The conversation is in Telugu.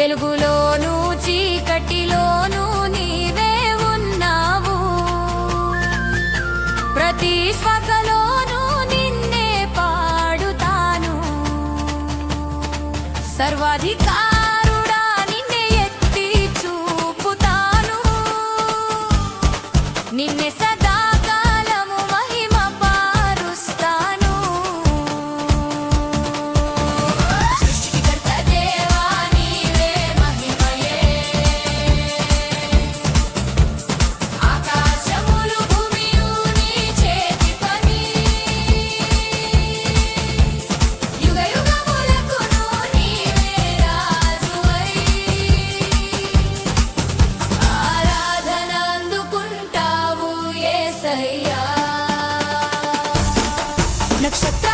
వెలుగులోను చీకటిలోను నీవే ఉన్నావు. ప్రతి శ్వాసలోను నిన్నే పాడుతాను. సర్వాధికార నిన్నే సదా ನಕ್ಷತ್ರ